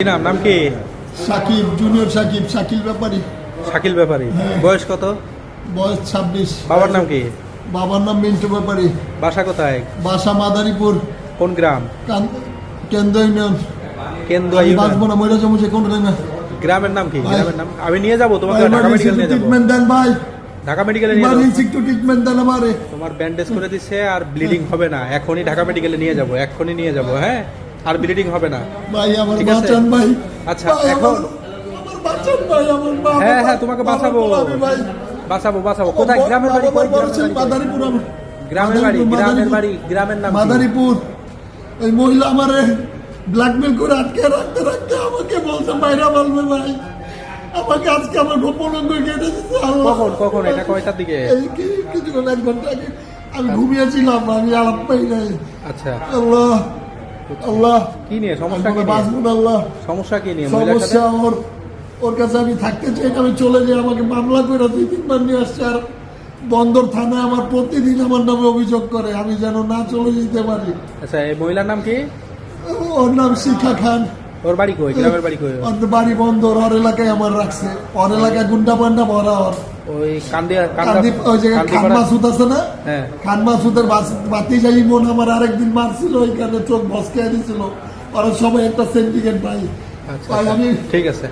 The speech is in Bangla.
নাম? নাম কি? সাকিব জুনিয়র সাকিব শাকিল ব্যাপারী। শাকিল ব্যাপারী। হ্যাঁ। বয়স কত? বয়স ছাব্বিশ। বাবার নাম কি? বাবার নাম মিন্টু ব্যাপারী। বাসা কোথায়? বাসা মাদারীপুর। কোন গ্রাম? কেন্দ্র ইউনিয়ন। কেন্দুয়া বাঁচবো না মহিলা জমুছে কোন টাইমে গ্রামের নাম কি? গ্রামের নাম? আমি নিয়ে যাব তোমাকে ঢাকা মেডিকেল নিয়ে যাব। ট্রিটমেন্ট দেন ভাই। ঢাকা মেডিকেলে নিয়ে ইমার্জেন্সি একটু ট্রিটমেন্ট দেন আমারে। তোমার ব্যান্ডেজ করে দিচ্ছে আর ব্লিডিং হবে না। এখনই ঢাকা মেডিকেলে নিয়ে যাব এখনই নিয়ে যাব হ্যাঁ? আর ব্লিডিং হবে না। ভাই আমার বাঁচান ভাই। আচ্ছা, এখন- বাঁচান ভাই আমার মা হ্যাঁ হ্যাঁ তোমাকে বাঁচাবো। বাঁচাবো বাঁচাবো। কোথায়? গ্রামের বাড়ি কই গ্রামের বাড়ি? মাদারীপুর গ্রামের বাড়ি গ্রামের বাড়ি গ্রামের নাম মাদারীপুর। ওই মহিলা আমারে ব্ল্যাকমেল করে আটকে রাখতে রাখতে আমাকে বলছে বাইরে বলবে ভাই। আমাকে আজকে আমার গোপন অঙ্গ কেটে কখন কখন? এটা কয়টার দিকে? এই কিছুক্ষণ এক ঘণ্টা আগে আমি ঘুমিয়েছিলাম আমি আলাপ পাই নাই। আচ্ছা। আল্লাহ। আল্লাহ। কি নিয়ে? সমস্যা কি বাঁচবো আল্লাহ। সমস্যা কি নিয়ে? সমস্যা ওর ওর কাছে আমি থাকতে চাই আমি চলে যাই আমাকে মামলা করে দুই তিনবার নিয়ে আসছে আর বন্দর থানায় আমার প্রতিদিন আমার নামে অভিযোগ করে আমি যেন না চলে যেতে পারি। আচ্ছা এই মহিলার নাম কি? ওর নাম শিখা খান। ওর বাড়ি কই? গ্রামের বাড়ি কই? ওর বাড়ি বন্দর ওর এলাকায় আমার রাখছে। ওর এলাকায় গুন্ডা পান্ডা ভরা ওর। ওই কান্দিয়া কান্দি ওই জায়গায় খান মাসুদ আছে না? হ্যাঁ। খান মাসুদের বাতি যাই মন আমার আরেকদিন মারছিল ওইখানে চোখ বসকে দিছিল। ওরা সবাই একটা সেন্টিগেট পাই আচ্ছা আচ্ছা। আমি ঠিক আছে।